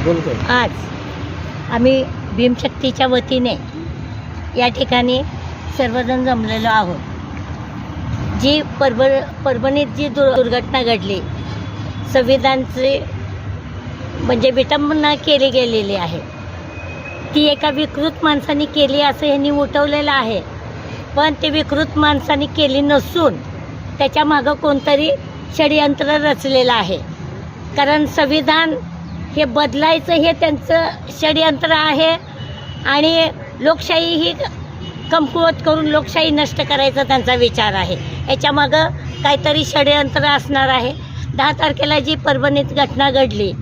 आज आम्ही भीमशक्तीच्या वतीने या ठिकाणी सर्वजण जमलेलो आहोत. जी परभ परभणीत जी दुर् दुर्घटना घडली संविधानची म्हणजे विटंबना केली गेलेली आहे. ती एका विकृत माणसाने केली असं ह्यांनी उठवलेलं आहे. पण ते विकृत माणसाने केली नसून त्याच्या मागं कोणतरी षडयंत्र रचलेलं आहे. कारण संविधान हे बदलायचं हे त्यांचं षडयंत्र आहे. आणि लोकशाही ही कमकुवत करून लोकशाही नष्ट करायचा त्यांचा विचार आहे. याच्यामागं काहीतरी षडयंत्र असणार आहे. दहा तारखेला जी परभणीत घटना घडली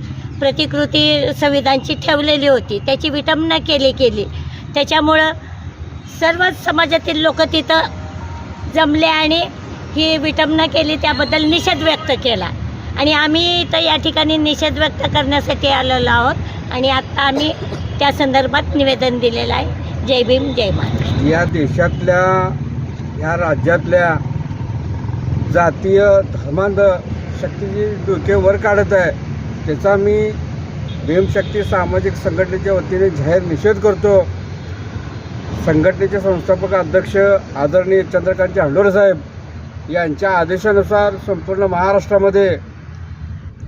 प्रतिकृती संविधानची ठेवलेली होती त्याची विटंबना केली केली. त्याच्यामुळं सर्वच समाजातील लोक तिथं जमले आणि ही विटंबना केली त्याबद्दल निषेध व्यक्त केला. आणि आम्ही तर या ठिकाणी निषेध व्यक्त करण्यासाठी आलेलो आहोत. आणि आत्ता आम्ही त्या संदर्भात निवेदन दिलेलं आहे. जय भीम जय महाराष्ट्र या देशातल्या या राज्यातल्या जातीय धर्मांध शक्तीची डोके वर काढत आहे. त्याचा मी भीमशक्ती सामाजिक संघटनेच्या वतीने जाहीर निषेध करतो. संघटनेचे संस्थापक अध्यक्ष आदरणीय चंद्रकांतजी हंडोरे साहेब यांच्या आदेशानुसार संपूर्ण महाराष्ट्रामध्ये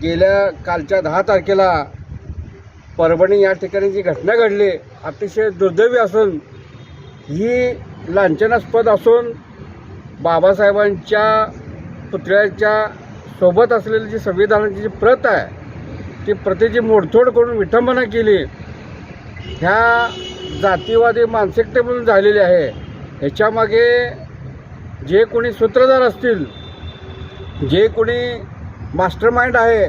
गेल्या कालच्या दहा तारखेला परभणी या ठिकाणी जी घटना घडली अतिशय दुर्दैवी असून ही लांछनास्पद असून बाबासाहेबांच्या पुतळ्याच्या सोबत असलेली जी संविधानाची जी प्रत आहे ती प्रतीची मोडतोड करून विठंबना केली. ह्या जातीवादी मानसिकतेमधून झालेली आहे. ह्याच्यामागे जे कोणी सूत्रधार असतील जे कोणी मास्टर माइंड आहे.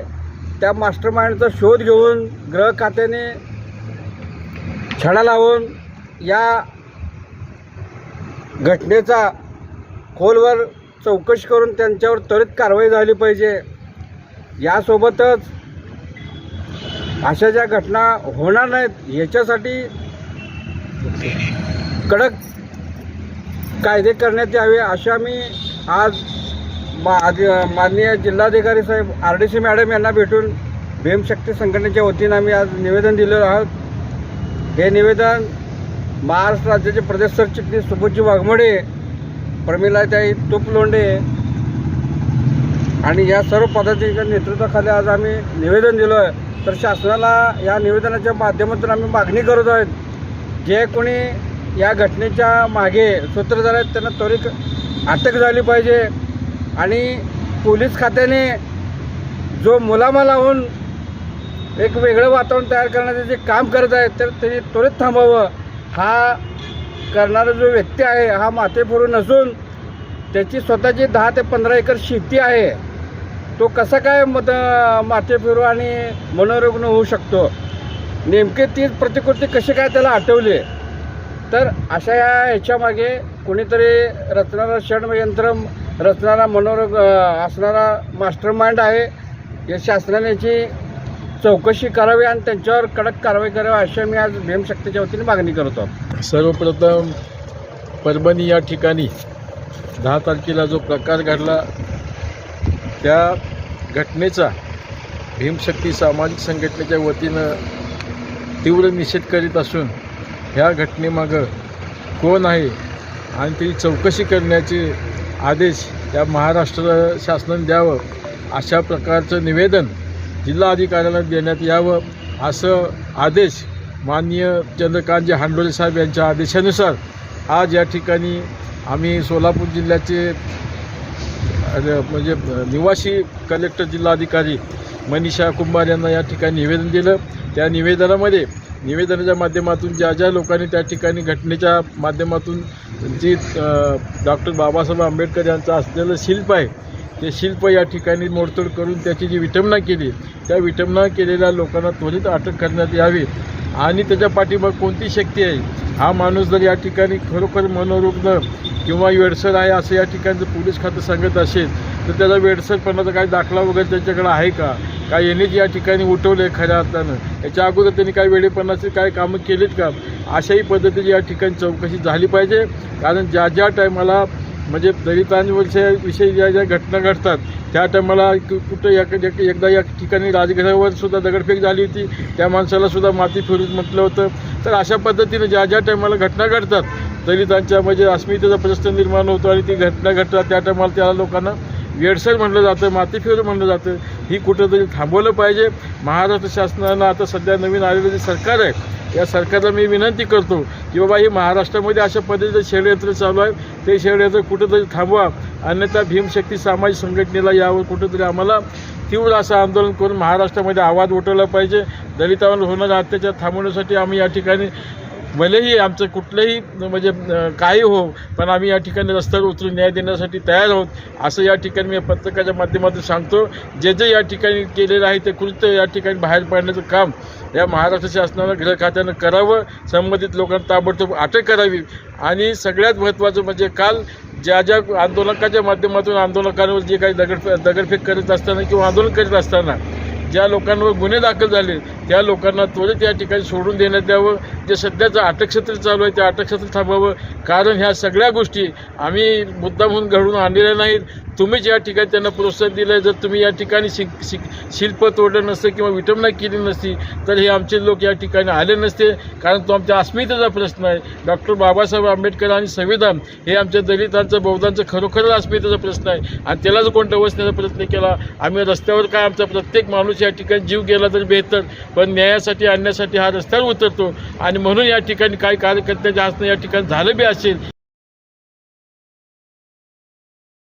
त्या मास्टर माइंडचा शोध घेऊन ग्रह खात्याने छडा लावून या घटनेचा खोलवर चौकशी करून त्यांच्यावर त्वरित कारवाई झाली पाहिजे. यासोबतच अशा ज्या घटना होणार नाहीत याच्यासाठी कडक कायदे करण्यात यावे अशा मी आज मा आधी माननीय जिल्हाधिकारी साहेब आर डी सी मॅडम यांना भेटून भीमशक्ती संघटनेच्या वतीनं आम्ही आज निवेदन दिलेलं आहोत. हे निवेदन महाराष्ट्र राज्याचे प्रदेश सरचिटणीस सुबोधजी वाघमोडे प्रमिलाताई तुपलोंडे आणि या सर्व पदाधिकाऱ्यांच्या नेतृत्वाखाली आज आम्ही निवेदन दिलो आहे. तर शासनाला या निवेदनाच्या माध्यमातून आम्ही मागणी करत आहोत. जे कोणी या घटनेच्या मागे सूत्रधार आहेत त्यांना त्वरित अटक झाली पाहिजे. आणि पोलीस खात्याने जो मुलामा लावून एक वेगळं वातावरण तयार करण्याचं जे काम करत आहे तर त्यांनी त्वरित थांबावं. हा करणारा जो व्यक्ती आहे हा माथेफोरू नसून त्याची स्वतःची दहा ते पंधरा एकर शेती आहे तो कसा काय मत माथेफिरू आणि मनोरुग्ण होऊ शकतो? नेमके तीच प्रतिकृती कशी काय त्याला आठवली? तर अशा या ह्याच्यामागे कोणीतरी रचणारा षडयंत्र रचणारा मनोरोग असणारा मास्टर माइंड आहे. या शासनाने चौकशी करावी आणि त्यांच्यावर कडक कारवाई करावी अशी मी आज भीमशक्तीच्या वतीने मागणी करतो. सर्वप्रथम परभणी या ठिकाणी दहा तारखेला जो प्रकार घडला त्या घटनेचा भीमशक्ती सामाजिक संघटनेच्या वतीनं तीव्र निषेध करीत असून ह्या घटनेमागं कोण आहे आणि ती चौकशी करण्याचे आदेश या महाराष्ट्र शासनाने द्यावं अशा प्रकारचं निवेदन जिल्हाधिकाऱ्यांना देण्यात यावं असं आदेश माननीय चंद्रकांतजी हांडोळे साहेब यांच्या आदेशानुसार आज या ठिकाणी आम्ही सोलापूर जिल्ह्याचे म्हणजे निवासी कलेक्टर जिल्हाधिकारी मनीषा कुंभार यांना या ठिकाणी निवेदन दिलं. त्या निवेदनामध्ये निवेदनाच्या माध्यमातून ज्या ज्या लोकांनी त्या ठिकाणी घटनेच्या माध्यमातून जी डॉक्टर बाबासाहेब आंबेडकर यांचं असलेलं शिल्प आहे ते शिल्प या ठिकाणी मोडतोड करून त्याची जी विटंबना केली त्या विटंबना केलेल्या लोकांना त्वरित अटक करण्यात यावी. आणि त्याच्या पाठीमाग कोणती शक्ती आहे? हा माणूस जर या ठिकाणी खरोखर मनोरुग्ण किंवा वेडसर आहे असं या ठिकाणचं पोलीस खातं सांगत असेल तर त्याचा वेडसरपणाचा काही दाखला वगैरे त्यांच्याकडे आहे का? काय यांनीच या ठिकाणी उठवलं आहे खऱ्या अर्थानं. याच्या अगोदर त्यांनी काही वेळेपणाचे काय कामं केलीत का? अशाही पद्धतीची या ठिकाणी चौकशी झाली पाहिजे. कारण ज्या ज्या टायमाला म्हणजे दलितांवरच्या विषयी ज्या ज्या घटना घडतात त्या टायमाला कुठं एक एक- एकदा या ठिकाणी राजघरावर सुद्धा दगडफेक झाली होती. त्या माणसाला सुद्धा माती फिरून म्हटलं होतं. तर अशा पद्धतीने ज्या ज्या टायमाला घटना घडतात दलितांच्या म्हणजे अस्मितेचा प्रश्न निर्माण होतो आणि ती घटना घडतात त्या टायमाला त्या लोकांना येडसर म्हणलं जातं माती फिर म्हणलं जातं. ही कुठंतरी थांबवलं पाहिजे. महाराष्ट्र शासनानं आता सध्या नवीन आलेलं जे सरकार आहे या सरकारला मी विनंती करतो की बाबा ही महाराष्ट्रामध्ये अशा पद्धतीचं षडयंत्र चालू आहे. ते षडयंत्र कुठंतरी थांबवा. अन्यथा भीमशक्ती सामाजिक संघटनेला यावर कुठंतरी आम्हाला तीव्र असं आंदोलन करून महाराष्ट्रामध्ये आवाज उठवला पाहिजे. दलितांवर होणारा अत्याचार थांबवण्यासाठी आम्ही या ठिकाणी भलेही आमचं कुठलंही म्हणजे काही हो पण आम्ही या ठिकाणी रस्त्यावर उतरून न्याय देण्यासाठी तयार आहोत असं या ठिकाणी मी पत्रकाच्या माध्यमातून सांगतो. जे जे या ठिकाणी केलेलं आहे ते कृत्य या ठिकाणी बाहेर पाडण्याचं काम या महाराष्ट्र शासनानं गृह खात्यानं करावं संबंधित लोकांना ताबडतोब अटक करावी. आणि सगळ्यात महत्त्वाचं म्हणजे काल ज्या ज्या आंदोलकाच्या माध्यमातून आंदोलकांवर जे काही दगड दगडफेक करत असताना किंवा आंदोलन करीत असताना ज्या लोकांवर गुन्हे दाखल झाले त्या लोकांना त्वरित या ठिकाणी सोडून देण्यात यावं. जे सध्याचं अटकक्षेत्र चालू आहे त्या अटकक्षेत्र थांबावं. कारण ह्या सगळ्या गोष्टी आम्ही मुद्दामहून घडून आणलेल्या नाहीत. तुम्हीच या ठिकाणी त्यांना प्रोत्साहन दिलं जर तुम्ही या ठिकाणी शिक शिक शिल्प तोडलं नसतं किंवा विटंबना केली नसती तर हे आमचे लोक या ठिकाणी आले नसते. कारण तो आमच्या अस्मितेचा प्रश्न आहे. डॉक्टर बाबासाहेब आंबेडकर आणि संविधान हे आमच्या दलितांचं बौद्धांचं खरोखरच अस्मितेचा प्रश्न आहे. आणि त्याला जर कोण डवसण्याचा प्रयत्न केला? आम्ही रस्त्यावर काय आमचा प्रत्येक माणूस या ठिकाणी जीव गेला तर बेहतर. पण न्यायासाठी आणण्यासाठी हा रस्त्यावर उतरतो. आणि म्हणून या ठिकाणी काही कार्यकर्त्यांच्या असणं या ठिकाणी झालं बी असेल.